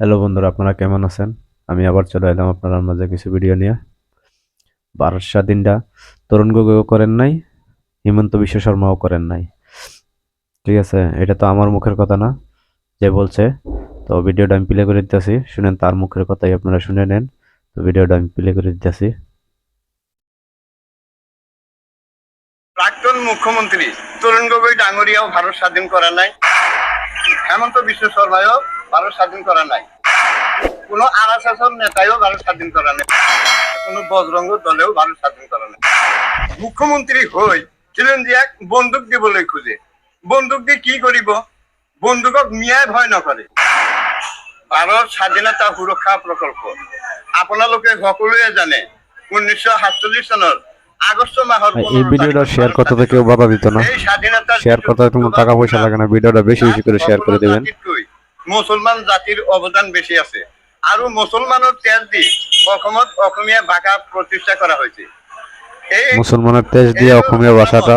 Hello বন্ধুরা, আপনারা কেমন আছেন? আমি আবার চলে এলাম আপনার মাঝে কিছু ভিডিও নিয়ে। ভারত স্বাধীনটা তরুণ গগৈও করেন নাই, হিমন্ত বিশ্ব শর্মাও করেন নাই। ঠিক আছে, এটা তো আমার মুখের কথা না, যে বলছে। তো ভিডিওটা আমি প্লে করে দিতেছি, শুনেন তার মুখের কথাই আপনারা শুনে নেন। তো ভিডিওটা আমি প্লে করে দিতেছি। প্রাক্তন মুখ্যমন্ত্রী তরুণ গগৈ ডাঙরিয়াও ভারত স্বাধীন করা নাই। হেমন্ত বিশ্ব শর্মাও ভারত স্বাধীন করা নাই। কোনো আরএসএসের নেতাও ভারত স্বাধীন করা নাই। কোনো বজরঙ্গ দলেও ভারত স্বাধীন করা নাই। মুখ্যমন্ত্রী হই চিরঞ্জিয়াক বন্দুক দিবলৈ খোজে। বন্দুক দি কি কৰিব? বন্দুকক মিয়াই ভয় নকৰে। ভাৰত স্বাধীনতা সুৰক্ষা প্ৰকল্প। আপোনালোকে সকলোৱে জানে উনৈছশ সাতচল্লিশ চনৰ এই ভিডিওটা শেয়ার করতে কেউ বাধা দিত না। এই স্বাধীনতা শেয়ার করতে কোনো টাকা পয়সা লাগে না। ভিডিওটা বেশি বেশি করে শেয়ার করে দেবেন। মুছলমান জাতিৰ অৱদান বেছি আছে। আৰু মুছলমানৰ তেজ দি অসমত অসমীয়া ভাষা প্ৰতিষ্ঠা কৰা হৈছে। মুসলমানের তেজ দিয়ে অসমীয়া ভাষাটা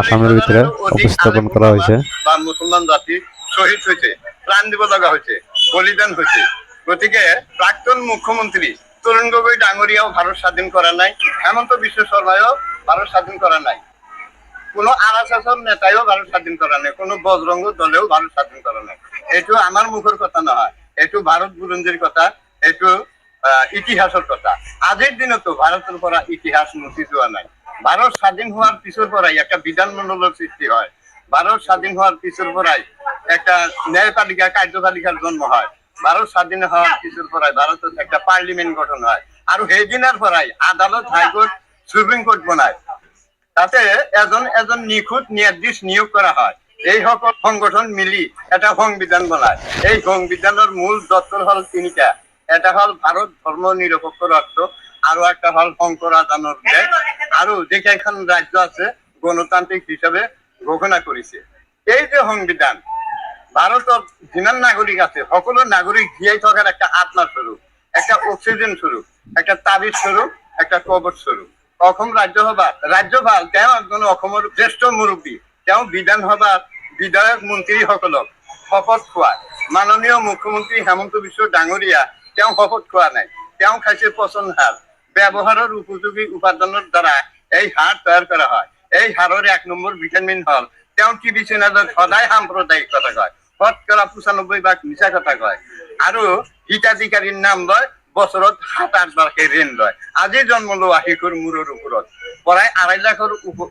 আসামের ভিতরে উপস্থাপন করা হয়েছে বা মুছলমান জাতি শ্বহীদ হৈছে প্ৰাণ দিব লগা হৈছে বলিদান হৈছে। গতিকে প্ৰাক্তন মুখ্যমন্ত্ৰী তৰুণ গগৈ ডাঙৰীয়াও ভাৰত স্বাধীন কৰা নাই হেমন্ত বিশ্ব শৰ্মায়ো ভাৰত স্বাধীন কৰা নাই। কোনো আৰএসএসৰ নেতাইও ভাৰত স্বাধীন কৰা নাই কোনো বজৰংগ দলেও ভাৰত স্বাধীন কৰা নাই। এইটো আমাৰ মুখৰ কথা নহয় এইটো ভাৰত বুৰঞ্জীৰ কথা এইটো আহ, ইতিহাসৰ কথা। আজিৰ দিনতো ভাৰতৰ পৰা ইতিহাস মুচি যোৱা নাই। ভাৰত স্বাধীন হোৱাৰ পিছৰ পৰাই একটা বিধানমণ্ডলৰ সৃষ্টি হয়। ভাৰত স্বাধীন হোৱাৰ পিছৰ পৰাই একটা ন্যায়পালিকা কাৰ্যপালিকাৰ জন্ম হয়। ভাৰত স্বাধীন হওয়ার পিছৰ পৰাই ভাৰতত একটা পাৰ্লিমেণ্ট গঠন হয়। আৰু সেইদিনাৰ পৰাই আদালত হাইকোৰ্ট সুপ্ৰিম কোৰ্ট বনায়। তাতে এজন এজন নিখুঁত ন্যায়াধীশ নিয়োগ কৰা হয়। এই সকল সংগঠন মিলি এটা সংবিধান বনায়। এই সংবিধানৰ মূল দপ্তৰ হল তিনিটা। এটা হল ভাৰত ধৰ্ম নিৰপেক্ষ ৰাষ্ট্ৰ আৰু একটা হল আজানৰ দেশ। আৰু যেকেইখন ৰাজ্য আছে, গণতান্ত্ৰিক হিচাপে ঘোষণা কৰিছে। এই যে সংবিধান ভাৰতত যিমান নাগৰিক আছে, সকলো নাগৰিক জীয়াই থকাৰ একটা আত্মা স্বৰূপ, একটা অক্সিজেন স্বৰূপ, একটা তাবিজ স্বৰূপ, একটা কবচ স্বৰূপ। অসম ৰাজ্যসভাত, ৰাজ্যপাল তেওঁ এজন অসমৰ জ্যেষ্ঠ মুৰব্বী। তেওঁ বিধানসভাত বিধায়ক মন্ত্ৰীসকলক শপত খোৱায় মাননীয় মুখ্যমন্ত্ৰী হেমন্ত বিশ্ব ডাঙৰীয়া তেওঁ শপত খোৱা নাই। তেওঁ খাইছে পচন সাৰ। ব্যৱহাৰৰ উপযোগী উপাদানৰ দ্বাৰা এই সাৰ তৈয়াৰ কৰা হয়। এই সাৰৰ এক নম্বৰ ভিটামিন হল তেওঁ টিভি চেনেলত সদায় সাম্প্ৰদায়িক কথা কয়। শতকৰা পঁচানব্বৈ ভাগ মিছা কথা কয়। আৰু হিতাধিকাৰীৰ নাম লয়, বছৰত সাত আঠ লাখে ঋণ লয়। আজি জন্ম লোৱা শিশুৰ মূৰৰ ওপৰত। প্ৰায় আঢ়ৈ লাখৰ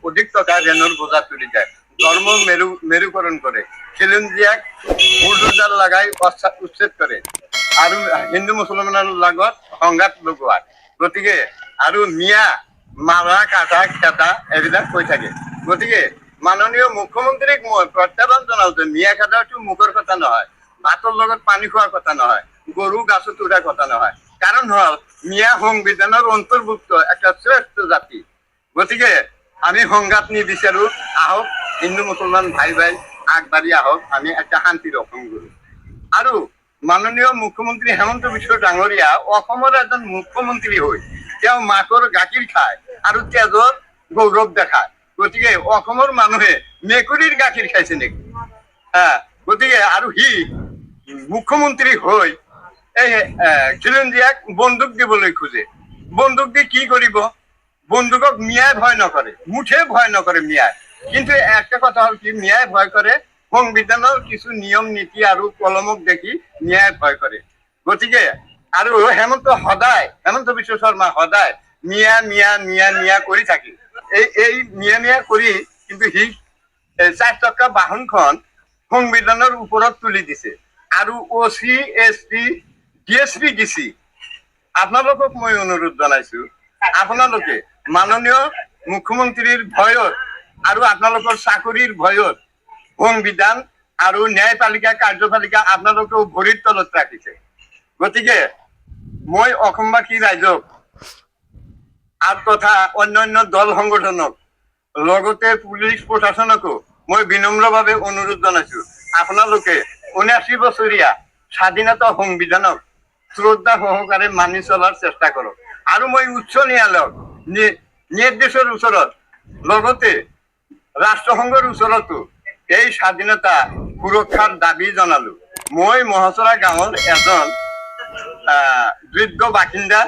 অধিক টকা ঋণৰ বোজা তুলি যায়। ধৰ্ম মেৰু মেৰুকৰণ কৰে খিলঞ্জীয়াক বুলডোজাৰ লগাই উচ্ছেদ কৰে আৰু হিন্দু মুছলমানৰ লগত সংঘাত লগোৱায় গতিকে আৰু মিয়া মাৰা কাটা খেদা এইবিলাক কৈ থাকে। গতিকে মাননীয় মুখ্যমন্ত্ৰীক মই প্ৰত্যাহ্বান জনাওঁ যে মিয়া খেদাটো মুখৰ কথা নহয়, ভাতৰ লগত পানী খোৱাৰ কথা নহয়, গৰু গাছত উঠাৰ কথা নহয়। কাৰণ হল, মিয়া সংবিধানৰ অন্তৰ্ভুক্ত একটা শ্ৰেষ্ঠ জাতি। গতিকে আমি সংঘাত নিবিচাৰো, আহক হিন্দু মুছলমান ভাই ভাই আগবাঢ়ি আহক, আমি একটা শান্তিৰ অসম কৰোঁ। আৰু মাননীয় মুখ্যমন্ত্ৰী হেমন্ত বিশ্ব ডাঙৰীয়া অসমৰ এজন মুখ্যমন্ত্ৰী হৈ তেওঁ মাকৰ গাখীৰ খায় আৰু তেজৰ গৌৰৱ দেখায়। গতিকে অসমৰ মানুহে মেকুৰীৰ গাখীৰ খাইছে নেকি? হা, গতিকে আৰু সি মুখ্যমন্ত্ৰী হৈ এই খিলঞ্জীয়াক বন্দুক দিবলৈ খোজে। বন্দুক দি কি কৰিব? বন্দুকক মিয়াই ভয় নকৰে, মুঠে ভয় নকৰে মিয়াই কিন্তু একটা কথা হল কি মিয়াই ভয় কৰে সংবিধানৰ কিছু নিয়ম, নীতি আৰু কলমক দেখি মিয়াই ভয় কৰে গতিকে, আৰু হেমন্ত সদায়, হেমন্ত বিশ্ব শৰ্মা সদায় মিয়া মিয়া মিয়া মিয়া কৰি থাকে। এই এই মিয়া মিয়া কৰি কিন্তু সি চাৰি টকা বাহনখন সংবিধানৰ ওপৰত তুলি দিছে। আৰু O, C, S, T, D, S, P D C আপোনালোকক মই অনুৰোধ জনাইছো, আপোনালোকে মাননীয় মুখ্যমন্ত্ৰীৰ ভয়ত আৰু আপোনালোকৰ চাকৰিৰ ভয়ত সংবিধান আৰু ন্যায়পালিকা, কাৰ্যপালিকা আপোনালোকেও ভৰিৰ তলত ৰাখিছে। গতিকে মই অসমবাসী ৰাইজক আৰু তথা অন্যান্য দল সংগঠনক, লগতে পুলিচ প্ৰশাসনকো মই বিনম্ৰভাৱে অনুৰোধ জনাইছো। আপোনালোকে ঊনাশী বছৰীয়া স্বাধীনতা সংবিধানক শ্ৰদ্ধা সহকাৰে মানি চলাৰ চেষ্টা কৰক। আৰু মই উচ্চ ন্যায়ালয়ক নিৰ্দেশৰ ওচৰত লগতে ৰাষ্ট্ৰসংঘৰ ওচৰতো এই স্বাধীনতা সুৰক্ষাৰ দাবি জনালো। মই মহাচৰা গাঁৱৰ এজন যোগ্য বাসিন্দা।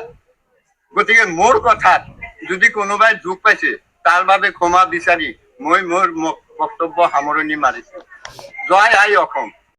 গতিকে মোৰ কথাত যদি কোনোবাই যোগ পাইছে, তাৰ বাবে ক্ষমা বিচাৰি মই মোৰ বক্তব্য সামৰণি মাৰিছো। জয় আই অসম।